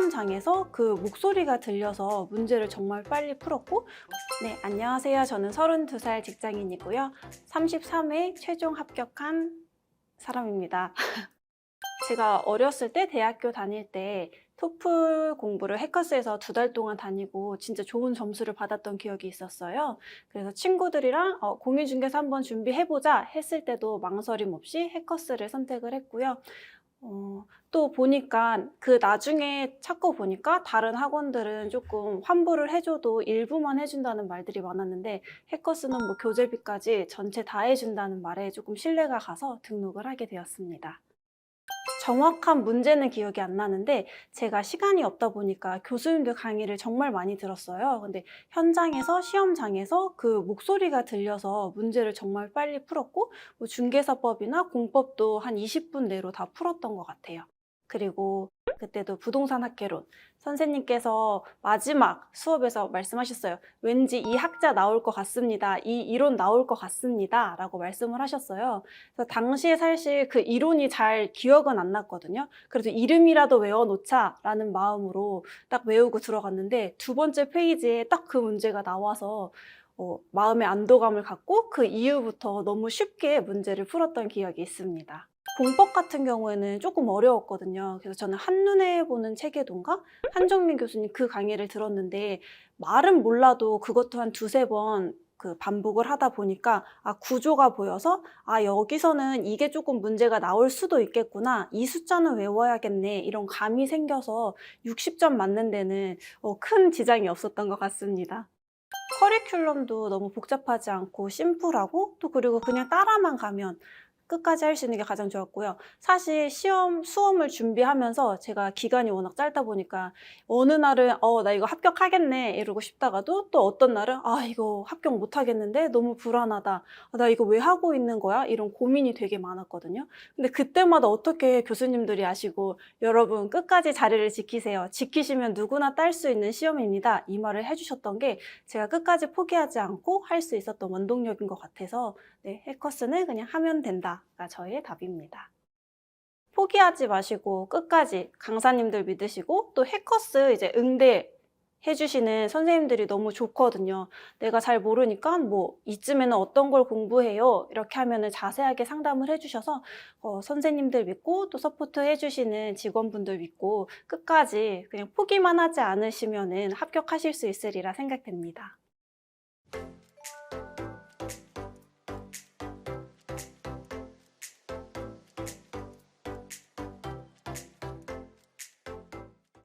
시험장에서 그 목소리가 들려서 문제를 정말 빨리 풀었고 네, 안녕하세요. 저는 32살 직장인이고요. 33회 최종 합격한 사람입니다. 제가 어렸을 때 대학교 다닐 때 토플 공부를 해커스에서 두 달 동안 다니고 진짜 좋은 점수를 받았던 기억이 있었어요. 그래서 친구들이랑 어, 공인중개사 한번 준비해보자 했을 때도 망설임 없이 해커스를 선택을 했고요. 어, 또 보니까 그 나중에 찾고 보니까 다른 학원들은 조금 환불을 해줘도 일부만 해준다는 말들이 많았는데 해커스는 뭐 교재비까지 전체 다 해준다는 말에 조금 신뢰가 가서 등록을 하게 되었습니다. 정확한 문제는 기억이 안 나는데 제가 시간이 없다 보니까 교수님들 강의를 정말 많이 들었어요. 근데 현장에서 시험장에서 그 목소리가 들려서 문제를 정말 빨리 풀었고 뭐 중개사법이나 공법도 한 20분 내로 다 풀었던 것 같아요. 그리고 그때도 부동산 학개론 선생님께서 마지막 수업에서 말씀하셨어요. 왠지 이 학자 나올 것 같습니다. 이 이론 나올 것 같습니다. 라고 말씀을 하셨어요. 그래서 당시에 사실 그 이론이 잘 기억은 안 났거든요. 그래도 이름이라도 외워놓자 라는 마음으로 딱 외우고 들어갔는데 두 번째 페이지에 딱 그 문제가 나와서 어, 마음의 안도감을 갖고 그 이후부터 너무 쉽게 문제를 풀었던 기억이 있습니다. 공법 같은 경우에는 조금 어려웠거든요. 그래서 저는 한눈에 보는 체계도인가? 한정민 교수님 그 강의를 들었는데 말은 몰라도 그것도 한 두세 번 그 반복을 하다 보니까 아 구조가 보여서 아 여기서는 이게 조금 문제가 나올 수도 있겠구나 이 숫자는 외워야겠네 이런 감이 생겨서 60점 맞는 데는 어, 큰 지장이 없었던 것 같습니다. 커리큘럼도 너무 복잡하지 않고 심플하고 또 그리고 그냥 따라만 가면 끝까지 할 수 있는 게 가장 좋았고요. 사실 시험, 수험을 준비하면서 제가 기간이 워낙 짧다 보니까 어느 날은 어, 나 이거 합격하겠네 이러고 싶다가도 또 어떤 날은 아, 이거 합격 못 하겠는데 너무 불안하다. 아, 나 이거 왜 하고 있는 거야? 이런 고민이 되게 많았거든요. 근데 그때마다 어떻게 교수님들이 아시고 여러분 끝까지 자리를 지키세요. 지키시면 누구나 딸 수 있는 시험입니다. 이 말을 해주셨던 게 제가 끝까지 포기하지 않고 할 수 있었던 원동력인 것 같아서 네, 해커스는 그냥 하면 된다 가 저의 답입니다. 포기하지 마시고 끝까지 강사님들 믿으시고 또 해커스 이제 응대 해주시는 선생님들이 너무 좋거든요. 내가 잘 모르니까 뭐 이쯤에는 어떤 걸 공부해요 이렇게 하면은 자세하게 상담을 해주셔서 어, 선생님들 믿고 또 서포트 해주시는 직원분들 믿고 끝까지 그냥 포기만 하지 않으시면은 합격하실 수 있으리라 생각됩니다.